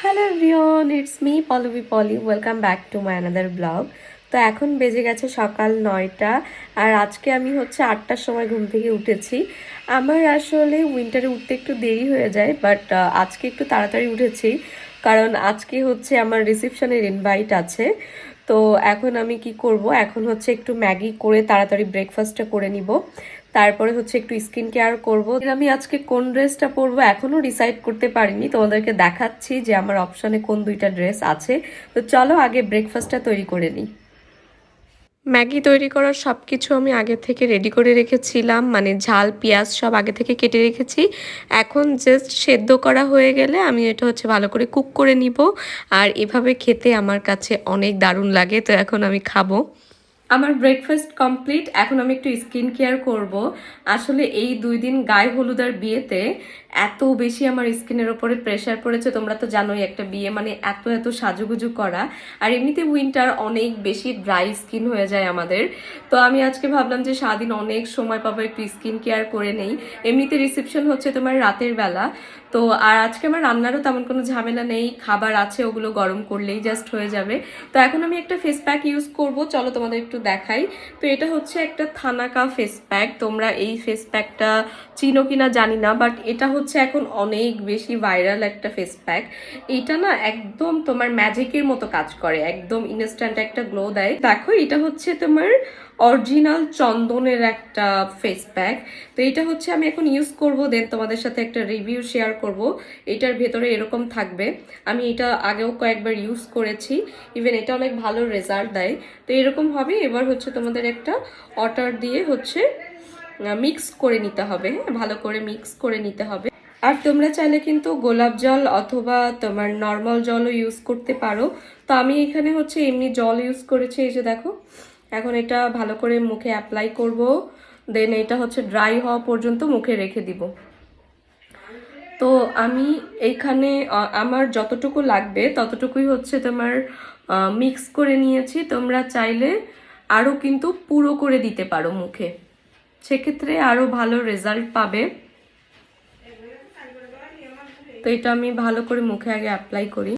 Hello everyone it's me Pallabi Poli welcome back to my another blog তো এখন বেজে গেছে সকাল নয়টা, আর আজকে আমি হচ্ছে আটটার সময় ঘুম থেকে উঠেছি। আমার আসলে উইন্টারে উঠতে একটু দেরি হয়ে যায় বাট আজকে একটু তাড়াতাড়ি উঠেছি, কারণ আজকে হচ্ছে আমার রিসেপশনের ইনভাইট আছে। তো এখন আমি কি করব? এখন হচ্ছে একটু ম্যাগি করে তাড়াতাড়ি ব্রেকফাস্টটা করে নিব। তারপরে হচ্ছে একটু স্কিন কেয়ার করব। আমি আজকে কোন ড্রেসটা পরবো এখনও ডিসাইড করতে পারিনি। তোমাদেরকে দেখাচ্ছি যে আমার অপশনে কোন দুইটা ড্রেস আছে। তো চলো আগে ব্রেকফাস্টটা তৈরি করে নিই। ম্যাগি তৈরি করার সব কিছু আমি আগে থেকে রেডি করে রেখেছিলাম। মানে ঝাল, পেঁয়াজ সব আগে থেকে কেটে রেখেছি। এখন জাস্ট সেদ্ধ করা হয়ে গেলে আমি এটা হচ্ছে ভালো করে কুক করে নিব। আর এভাবে খেতে আমার কাছে অনেক দারুণ লাগে। তো এখন আমি খাব। আমার ব্রেকফাস্ট কমপ্লিট এখন আমি একটু স্কিন কেয়ার করব। আসলে এই দুই দিন গায়ে হলুদার বিয়েতে এত বেশি আমার স্কিনের ওপরে প্রেশার পড়েছে, তোমরা তো জানোই একটা বিয়ে মানে এত এত সাজুগুজু করা। আর এমনিতে উইন্টার অনেক বেশি ড্রাই স্কিন হয়ে যায় আমাদের। তো আমি আজকে ভাবলাম যে সারাদিন অনেক সময় পাবো একটু স্কিন কেয়ার করে নেই। এমনিতে রিসেপশন হচ্ছে তোমার রাতের বেলা। তো আর আজকে আমার রান্নারও তেমন কোনো ঝামেলা নেই, খাবার আছে, ওগুলো গরম করলেই জাস্ট হয়ে যাবে। তো এখন আমি একটা ফেস প্যাক ইউজ করব, চলো তোমাদের একটু দেখাই। তো এটা হচ্ছে একটা থানাকা ফেস প্যাক তোমরা এই ফেস প্যাকটা চিনো কিনা জানি না বাট এটা হচ্ছে এখন অনেক বেশি ভাইরাল একটা ফেস প্যাক এটা না একদম তোমার ম্যাজিকের মতো কাজ করে, একদম ইনস্ট্যান্ট একটা গ্লো দেয়। দেখো, এটা হচ্ছে তোমার অরিজিনাল চন্দনের একটা ফেস প্যাক তো এটা হচ্ছে আমি এখন ইউজ করব দেন তোমাদের সাথে একটা রিভিউ শেয়ার করব। এটার ভেতরে এরকম থাকবে। আমি এটা আগেও কয়েকবার ইউজ করেছি। ইভেন এটা অনেক ভালো রেজাল্ট দেয়। তো এরকম হবে। এবার হচ্ছে তোমাদের একটা অটার দিয়ে হচ্ছে মিক্স করে নিতে হবে। হ্যাঁ ভালো করে মিক্স করে নিতে হবে। আর তোমরা চাইলে কিন্তু গোলাপ জল অথবা তোমার নর্মাল জলও ইউজ করতে পারো। তো আমি এখানে হচ্ছে এমনি জল ইউজ করেছি। এই যে দেখো এখন এটা ভালো করে মুখে অ্যাপ্লাই করব। দেন এটা হচ্ছে ড্রাই হওয়া পর্যন্ত মুখে রেখে দিব। তো আমি এইখানে আমার যতটুকু লাগবে ততটুকুই হচ্ছে তোমার মিক্স করে নিয়েছি। তোমরা চাইলে আরও কিন্তু পুরো করে দিতে পারো মুখে। সেক্ষেত্রে আরও ভালো রেজাল্ট পাবে। তো এটা আমি ভালো করে মুখে আগে অ্যাপ্লাই করি।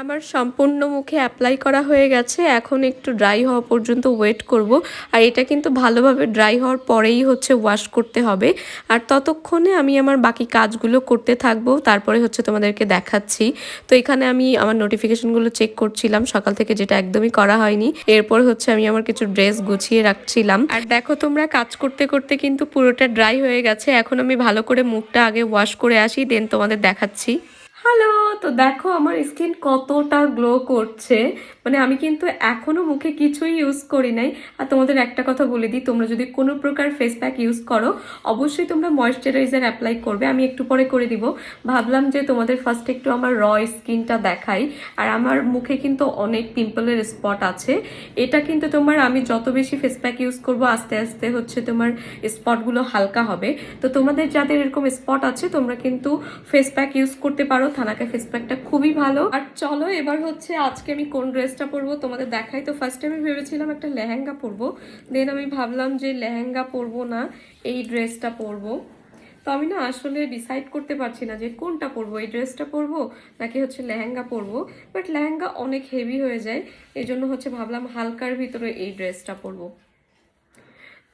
আমার সম্পূর্ণ মুখে অ্যাপ্লাই করা হয়ে গেছে। এখন একটু ড্রাই হওয়া পর্যন্ত ওয়েট করব। আর এটা কিন্তু ভালোভাবে ড্রাই হওয়ার পরেই হচ্ছে ওয়াশ করতে হবে। আর ততক্ষণে আমি আমার বাকি কাজগুলো করতে থাকব। তারপরে হচ্ছে তোমাদেরকে দেখাচ্ছি। তো এখানে আমি আমার নোটিফিকেশনগুলো চেক করছিলাম। সকাল থেকে যেটা একদমই করা হয়নি। এরপর হচ্ছে আমি আমার কিছু ড্রেস গুছিয়ে রাখছিলাম। আর দেখো তোমরা কাজ করতে করতে কিন্তু পুরোটা ড্রাই হয়ে গেছে। এখন আমি ভালো করে মুখটা আগে ওয়াশ করে আসি দেন তোমাদের দেখাচ্ছি। হ্যালো তো দেখো আমার স্কিন কতটা গ্লো করছে। মানে আমি কিন্তু এখনও মুখে কিছুই ইউজ করি নাই। আর তোমাদের একটা কথা বলে দিই, তোমরা যদি কোনো প্রকার ফেস প্যাক ইউজ করো, অবশ্যই তোমরা ময়শ্চারাইজার অ্যাপ্লাই করবে। আমি একটু পরে করে দিব। ভাবলাম যে তোমাদের ফার্স্ট একটু আমার র স্কিনটা দেখাই। আর আমার মুখে কিন্তু অনেক পিম্পলের স্পট আছে। এটা কিন্তু তোমার আমি যত বেশি ফেস প্যাক ইউজ করব, আস্তে আস্তে হচ্ছে তোমার স্পটগুলো হালকা হবে। তো তোমাদের যাদের এরকম স্পট আছে, তোমরা কিন্তু ফেস প্যাক ইউজ করতে পারো। থানাকা ফেস প্যাকটা খুবই ভালো। আর চলো এবার হচ্ছে আজকে আমি কোন ড্রেসটা পরবো তোমাদের দেখাই। তো ফার্স্টে আমি ভেবেছিলাম একটা লেহেঙ্গা পরবো দেন আমি ভাবলাম যে লেহেঙ্গা পরবো না, এই ড্রেসটা পরবো। তো আমি না আসলে ডিসাইড করতে পারছি না যে কোনটা পরবো, এই ড্রেসটা পরবো নাকি হচ্ছে লেহেঙ্গা পরবো। বাট লেহেঙ্গা অনেক হেভি হয়ে যায়, এই জন্য হচ্ছে ভাবলাম হালকার ভিতরে এই ড্রেসটা পরবো।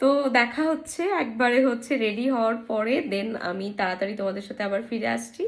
তো দেখা হচ্ছে, একবারে হচ্ছে রেডি হওয়ার পরে দেন আমি তাড়াতাড়ি তোমাদের সাথে আবার ফিরে আসছি।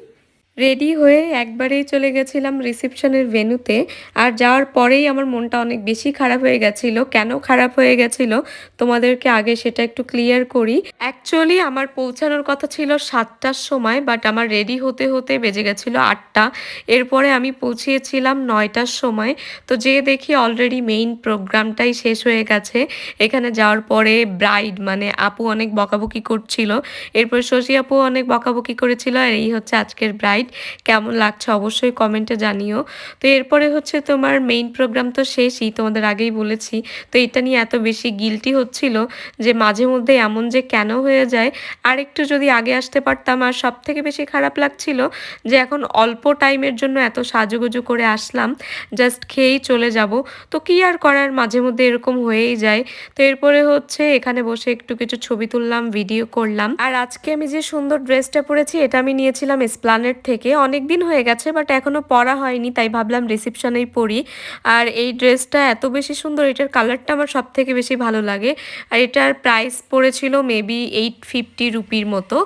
রেডি হয়ে একবারেই চলে গেছিলাম রিসেপশনের ভেনুতে আর যাওয়ার পরেই আমার মনটা অনেক বেশি খারাপ হয়ে গেছিল। কেন খারাপ হয়ে গেছিল? তোমাদেরকে আগে সেটা একটু ক্লিয়ার করি। অ্যাকচুয়ালি আমার পৌঁছানোর কথা ছিল সাতটার সময় বাট আমার রেডি হতে হতে বেজে গেছিল আটটা। এরপরে আমি পৌঁছিয়েছিলাম নয়টার সময়। তো যে দেখি অলরেডি মেইন প্রোগ্রামটাই শেষ হয়ে গেছে। এখানে যাওয়ার পরে ব্রাইড মানে আপু অনেক বকাবকি করছিল। এরপর শশী আপু অনেক বকাবকি করেছিল। আর এই হচ্ছে আজকের ব্রাইড কেমন লাগছে অবশ্যই কমেন্টে জানিও। তো এরপরে হচ্ছে তোমার মেইন প্রোগ্রাম তো শেষই, তোমাদের আগেই বলেছি। তো এটা নিয়ে এত বেশি গিলটি হচ্ছিল যে মাঝে মধ্যে এমন যে কেন হয়ে যায় আর একটু যদি আগে আসতে পারতাম আর সব থেকে বেশি খারাপ লাগছিল যে এখন অল্প টাইমের জন্য এত সাজুগুজু করে আসলাম জাস্ট খেয়েই চলে যাব। তো কি আর করার, মাঝে মধ্যে এরকম হয়েই যায়। তো এরপরে হচ্ছে এখানে বসে একটু কিছু ছবি তুললাম ভিডিও করলাম। আর আজকে আমি যে সুন্দর ড্রেসটা পরেছি, এটা আমি নিয়েছিলাম স্প্লানেট থেকে। অনেক দিন হয়ে গেছে বাট এখনও পরা হয়নি, তাই ভাবলাম রিসেপশনেই পরি। আর এই ড্রেসটা এত বেশি সুন্দর, এটার কালারটা আমার সব থেকে বেশি ভালো লাগে। আর এটার প্রাইস পড়েছিল মেবি এইট ফিফটি রুপির মতো।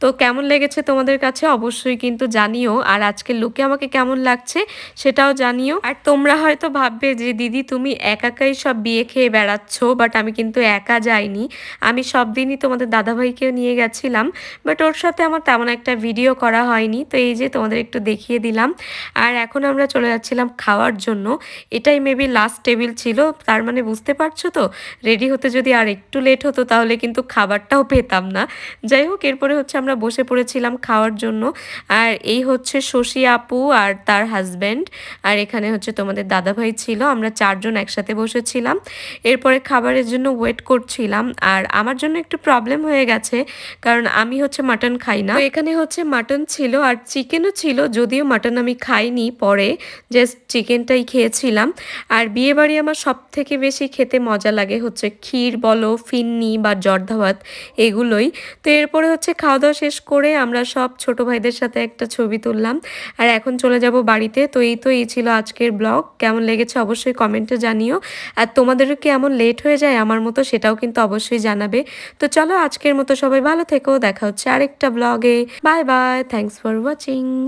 তো কেমন লেগেছে তোমাদের কাছে অবশ্যই কিন্তু জানিও। আর আজকের লুকে আমাকে কেমন লাগছে সেটাও জানিও। আর তোমরা হয়তো ভাববে যে, দিদি, তুমি একাকাই সব বিয়ে খেয়ে বেড়াচ্ছ বাট আমি কিন্তু একা যাইনি। আমি সব দিনই তোমাদের দাদাভাইকেও নিয়ে গেছিলাম বাট ওর সাথে আমার তেমন একটা ভিডিও করা হয়নি। তো এই যে তোমাদের একটু দেখিয়ে দিলাম। আর এখন আমরা চলে যাচ্ছিলাম খাওয়ার জন্য। এটাই মেবি লাস্ট টেবিল ছিল। তার মানে বুঝতে পারছ তো? রেডি হতে যদি আর একটু লেট হতো তাহলে কিন্তু খাবারটাও পেতাম না। যাই হোক, এরপরে হচ্ছে আমরা বসে পড়েছিলাম খাওয়ার জন্য। আর এই হচ্ছে শশী আপু আর তার হাজব্যান্ড আর এখানে হচ্ছে তোমাদের দাদাভাই ছিল। আমরা চারজন একসাথে বসেছিলাম। এরপরে খাবারের জন্য ওয়েট করছিলাম। আর আমার জন্য একটু প্রবলেম হয়ে গেছে। কারণ আমি হচ্ছে মাটন খাই না। এখানে হচ্ছে মাটন ছিল আর চিকেনও ছিল, যদিও মাটন আমি খাইনি পরে জাস্ট চিকেনটাই খেয়েছিলাম। আর বিয়ে বাড়ি আমার সব থেকে বেশি খেতে মজা লাগে হচ্ছে ক্ষীর বলো, ফিন্নি বা জর্দা ভাত এগুলোই। তো এরপরে হচ্ছে খাওয়া দাওয়া শেষ করে আমরা সব ছোট ভাইদের সাথে একটা ছবি তুললাম। আর এখন চলে যাব বাড়িতে। তো এই তো এই ছিল আজকের ব্লগ। কেমন লেগেছে অবশ্যই কমেন্টে জানিও। আর তোমাদেরও কেমন লেট হয়ে যায় আমার মতো সেটাও কিন্তু অবশ্যই জানাবে। তো চলো আজকের মতো সবাই ভালো থেকো। দেখা হচ্ছে আরেকটা ব্লগে। Bye bye thanks for watching watching.